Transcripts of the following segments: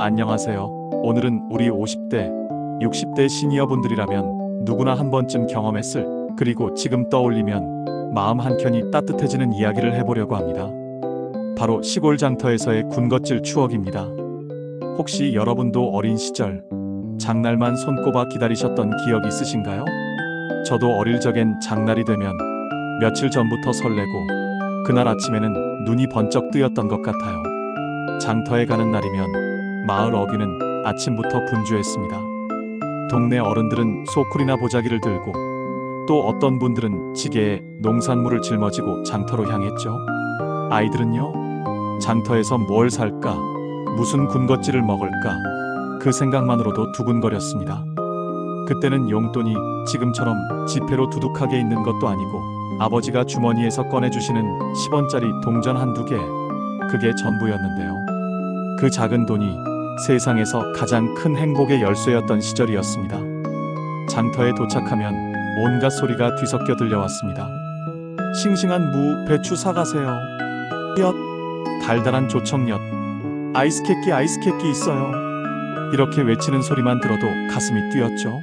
안녕하세요. 오늘은 우리 50대, 60대 시니어분들이라면 누구나 한 번쯤 경험했을 그리고 지금 떠올리면 마음 한켠이 따뜻해지는 이야기를 해보려고 합니다. 바로 시골 장터에서의 군것질 추억입니다. 혹시 여러분도 어린 시절 장날만 손꼽아 기다리셨던 기억 있으신가요? 저도 어릴 적엔 장날이 되면 며칠 전부터 설레고 그날 아침에는 눈이 번쩍 뜨였던 것 같아요. 장터에 가는 날이면 마을 어귀는 아침부터 분주했습니다. 동네 어른들은 소쿠리나 보자기를 들고 또 어떤 분들은 지게에 농산물을 짊어지고 장터로 향했죠. 아이들은요, 장터에서 뭘 살까, 무슨 군것질을 먹을까, 그 생각만으로도 두근거렸습니다. 그때는 용돈이 지금처럼 지폐로 두둑하게 있는 것도 아니고 아버지가 주머니에서 꺼내주시는 10원짜리 동전 한두 개, 그게 전부였는데요. 그 작은 돈이 세상에서 가장 큰 행복의 열쇠였던 시절이었습니다. 장터에 도착하면 온갖 소리가 뒤섞여 들려왔습니다. 싱싱한 무, 배추 사가세요. 엿, 달달한 조청엿, 아이스케끼 아이스케끼 있어요. 이렇게 외치는 소리만 들어도 가슴이 뛰었죠.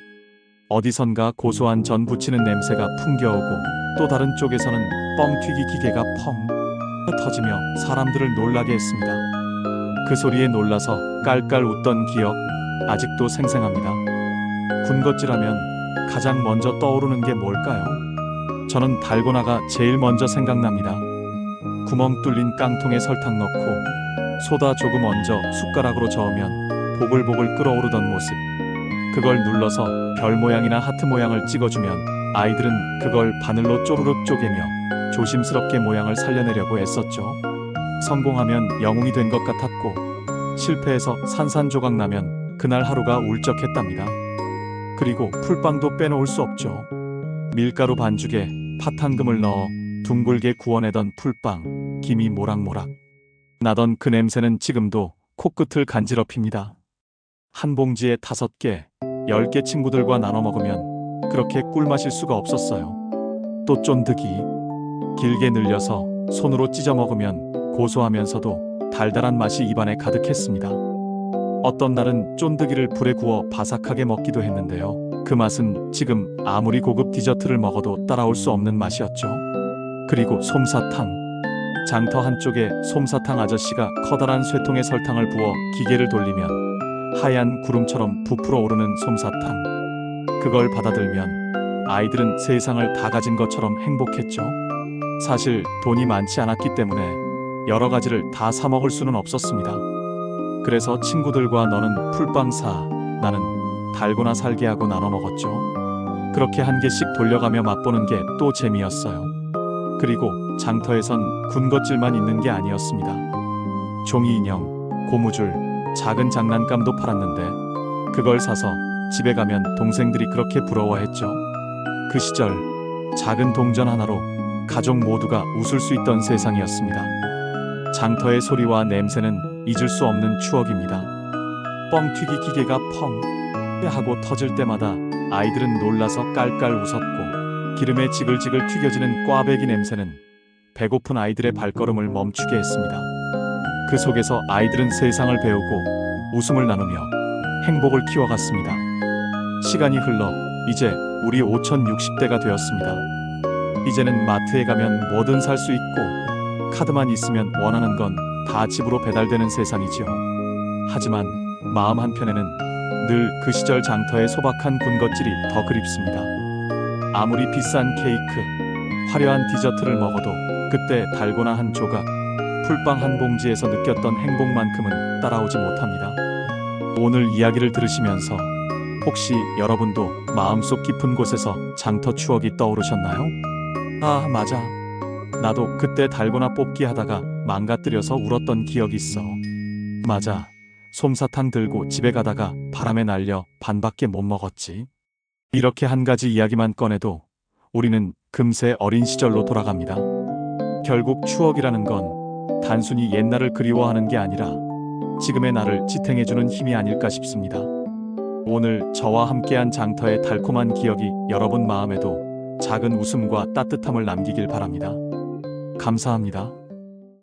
어디선가 고소한 전 부치는 냄새가 풍겨오고 또 다른 쪽에서는 뻥튀기 기계가 펑 터지며 사람들을 놀라게 했습니다. 그 소리에 놀라서 깔깔 웃던 기억 아직도 생생합니다. 군것질하면 가장 먼저 떠오르는 게 뭘까요? 저는 달고나가 제일 먼저 생각납니다. 구멍 뚫린 깡통에 설탕 넣고 소다 조금 얹어 숟가락으로 저으면 보글보글 끓어오르던 모습. 그걸 눌러서 별 모양이나 하트 모양을 찍어주면 아이들은 그걸 바늘로 쪼르륵 쪼개며 조심스럽게 모양을 살려내려고 애썼죠. 성공하면 영웅이 된 것 같았고 실패해서 산산조각 나면 그날 하루가 울적했답니다. 그리고 풀빵도 빼놓을 수 없죠. 밀가루 반죽에 팥황금을 넣어 둥글게 구워내던 풀빵, 김이 모락모락. 나던 그 냄새는 지금도 코끝을 간지럽힙니다. 한 봉지에 다섯 개, 열 개 친구들과 나눠 먹으면 그렇게 꿀마실 수가 없었어요. 또 쫀득이, 길게 늘려서 손으로 찢어 먹으면 고소하면서도 달달한 맛이 입안에 가득했습니다. 어떤 날은 쫀득이를 불에 구워 바삭하게 먹기도 했는데요. 그 맛은 지금 아무리 고급 디저트를 먹어도 따라올 수 없는 맛이었죠. 그리고 솜사탕. 장터 한쪽에 솜사탕 아저씨가 커다란 쇠통에 설탕을 부어 기계를 돌리면 하얀 구름처럼 부풀어 오르는 솜사탕. 그걸 받아들면 아이들은 세상을 다 가진 것처럼 행복했죠. 사실 돈이 많지 않았기 때문에 여러 가지를 다 사 먹을 수는 없었습니다. 그래서 친구들과 너는 풀빵 사, 나는 달고나 살게 하고 나눠 먹었죠. 그렇게 한 개씩 돌려가며 맛보는 게 또 재미였어요. 그리고 장터에선 군것질만 있는 게 아니었습니다. 종이 인형, 고무줄, 작은 장난감도 팔았는데 그걸 사서 집에 가면 동생들이 그렇게 부러워했죠. 그 시절 작은 동전 하나로 가족 모두가 웃을 수 있던 세상이었습니다. 장터의 소리와 냄새는 잊을 수 없는 추억입니다. 뻥튀기 기계가 펑 하고 터질 때마다 아이들은 놀라서 깔깔 웃었고 기름에 지글지글 튀겨지는 꽈배기 냄새는 배고픈 아이들의 발걸음을 멈추게 했습니다. 그 속에서 아이들은 세상을 배우고 웃음을 나누며 행복을 키워갔습니다. 시간이 흘러 이제 우리 5060대가 되었습니다. 이제는 마트에 가면 뭐든 살 수 있고 카드만 있으면 원하는 건 다 집으로 배달되는 세상이지요. 하지만 마음 한편에는 늘 그 시절 장터의 소박한 군것질이 더 그립습니다. 아무리 비싼 케이크, 화려한 디저트를 먹어도 그때 달고나 한 조각, 풀빵 한 봉지에서 느꼈던 행복만큼은 따라오지 못합니다. 오늘 이야기를 들으시면서 혹시 여러분도 마음속 깊은 곳에서 장터 추억이 떠오르셨나요? 아, 맞아. 나도 그때 달고나 뽑기 하다가 망가뜨려서 울었던 기억이 있어. 맞아. 솜사탕 들고 집에 가다가 바람에 날려 반밖에 못 먹었지. 이렇게 한 가지 이야기만 꺼내도 우리는 금세 어린 시절로 돌아갑니다. 결국 추억이라는 건 단순히 옛날을 그리워하는 게 아니라 지금의 나를 지탱해주는 힘이 아닐까 싶습니다. 오늘 저와 함께한 장터의 달콤한 기억이 여러분 마음에도 작은 웃음과 따뜻함을 남기길 바랍니다. 감사합니다.